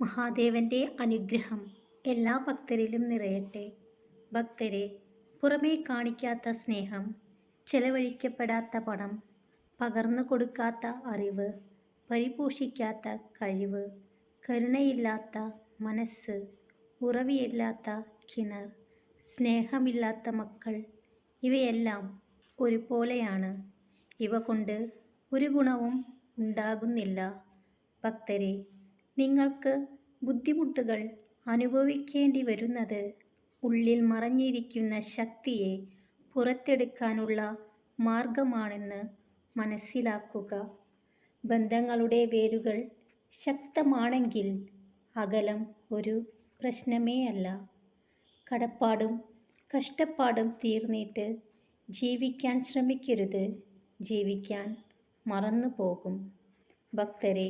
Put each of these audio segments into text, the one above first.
മഹാദേവന്റെ അനുഗ്രഹം എല്ലാ ഭക്തരിലും നിറയട്ടെ. ഭക്തരെ പുറമേ കാണിക്കാത്ത സ്നേഹം ചെലവഴിക്കപ്പെടാത്ത പണം പകർന്നു കൊടുക്കാത്ത അറിവ് പരിപോഷിക്കാത്ത കഴിവ് കരുണയില്ലാത്ത മനസ്സ് ഉറവിയില്ലാത്ത കിണർ സ്നേഹമില്ലാത്ത മക്കൾ ഇവയെല്ലാം ഒരുപോലെയാണ്. ഇവ കൊണ്ട് ഒരു ഗുണവും ഉണ്ടാകുന്നില്ല. ഭക്തരെ നിങ്ങൾക്ക് ബുദ്ധിമുട്ടുകൾ അനുഭവിക്കേണ്ടി വരുന്നത് ഉള്ളിൽ മറഞ്ഞിരിക്കുന്ന ശക്തിയെ പുറത്തെടുക്കാനുള്ള മാർഗമാണെന്ന് മനസ്സിലാക്കുക. ബന്ധങ്ങളുടെ വേരുകൾ ശക്തമാണെങ്കിൽ അകലം ഒരു പ്രശ്നമേ അല്ല. കടപ്പാടും കഷ്ടപ്പാടും തീർന്നിട്ട് ജീവിക്കാൻ ശ്രമിക്കരുത്. ജീവിക്കാൻ മറന്നു പോകും ഭക്തരെ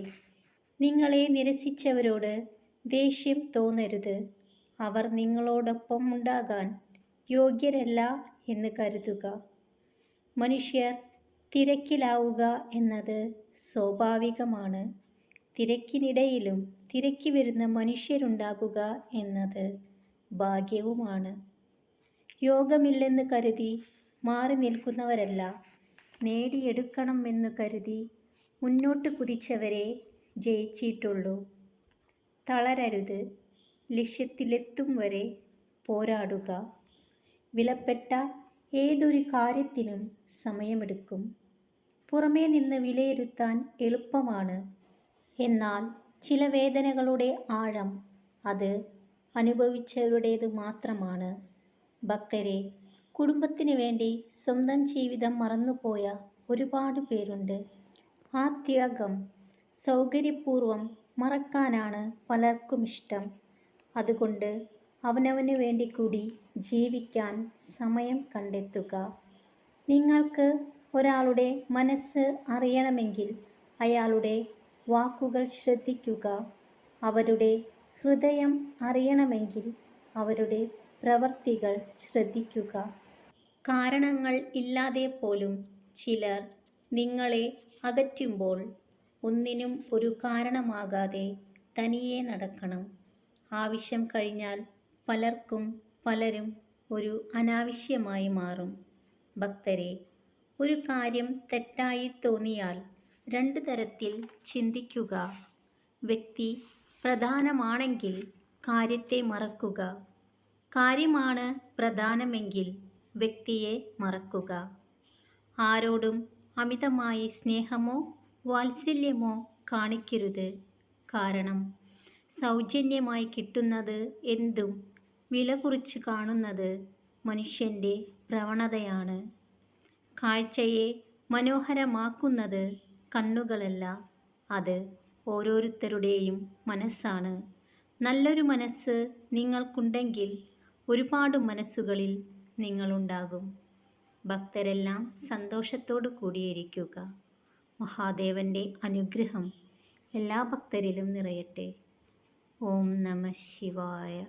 നിങ്ങളെ നിരസിച്ചവരോട് ദേഷ്യം തോന്നരുത്. അവർ നിങ്ങളോടൊപ്പം ഉണ്ടാകാൻ യോഗ്യരല്ല എന്ന് കരുതുക. മനുഷ്യർ തിരക്കിലാവുക എന്നത് സ്വാഭാവികമാണ്. തിരക്കിനിടയിലും തിരക്കി വരുന്ന മനുഷ്യരുണ്ടാകുക എന്നത് ഭാഗ്യവുമാണ്. യോഗമില്ലെന്ന് കരുതി മാറി നിൽക്കുന്നവരല്ല. നേടിയെടുക്കണമെന്ന് കരുതി മുന്നോട്ട് കുതിച്ചവരെ ജയിച്ചിട്ടുള്ളൂ. തളരരുത്. ലക്ഷ്യത്തിലെത്തും വരെ പോരാടുക. വിലപ്പെട്ട ഏതൊരു കാര്യത്തിനും സമയമെടുക്കും. പുറമേ നിന്ന് വിലയിരുത്താൻ എളുപ്പമാണ്. എന്നാൽ ചില വേദനകളുടെ ആഴം അത് അനുഭവിച്ചവരുടേത് മാത്രമാണ്. ഭക്തരെ കുടുംബത്തിന് വേണ്ടി സ്വന്തം ജീവിതം മറന്നുപോയ ഒരുപാട് പേരുണ്ട്. ആ ത്യാഗം സൗകര്യപൂർവം മറക്കാനാണ് പലർക്കും ഇഷ്ടം അതുകൊണ്ട് അവനവന് വേണ്ടി കൂടി ജീവിക്കാൻ സമയം കണ്ടെത്തുക. നിങ്ങൾക്ക് ഒരാളുടെ മനസ്സ് അറിയണമെങ്കിൽ അയാളുടെ വാക്കുകൾ ശ്രദ്ധിക്കുക. അവരുടെ ഹൃദയം അറിയണമെങ്കിൽ അവരുടെ പ്രവർത്തികൾ ശ്രദ്ധിക്കുക. കാരണങ്ങൾ ഇല്ലാതെ പോലും ചിലർ നിങ്ങളെ അകറ്റുമ്പോൾ ഒന്നിനും ഒരു കാരണമാകാതെ തനിയെ നടക്കണം. ആവശ്യം കഴിഞ്ഞാൽ പലർക്കും പലരും ഒരു അനാവശ്യമായി മാറും. ഭക്തരെ ഒരു കാര്യം തെറ്റായി തോന്നിയാൽ രണ്ട് തരത്തിൽ ചിന്തിക്കുക. വ്യക്തി പ്രധാനമാണെങ്കിൽ കാര്യത്തെ മറക്കുക. കാര്യമാണ് പ്രധാനമെങ്കിൽ വ്യക്തിയെ മറക്കുക. ആരോടും അമിതമായി സ്നേഹമോ വാത്സല്യമോ കാണിക്കരുത്. കാരണം സൗജന്യമായി കിട്ടുന്നത് എന്തും വില കുറിച്ച് കാണുന്നത് മനുഷ്യന്റെ പ്രവണതയാണ്. കാഴ്ചയെ മനോഹരമാക്കുന്നത് കണ്ണുകളല്ല അത് ഓരോരുത്തരുടെയും മനസ്സാണ്. നല്ലൊരു മനസ്സ് നിങ്ങൾക്കുണ്ടെങ്കിൽ ഒരുപാട് മനസ്സുകളിൽ നിങ്ങളുണ്ടാകും. ഭക്തരെല്ലാം സന്തോഷത്തോടു കൂടിയിരിക്കുക. മഹാദേവന്റെ അനുഗ്രഹം എല്ലാ ഭക്തരിലും നിറയട്ടെ. ഓം നമ ശിവായ.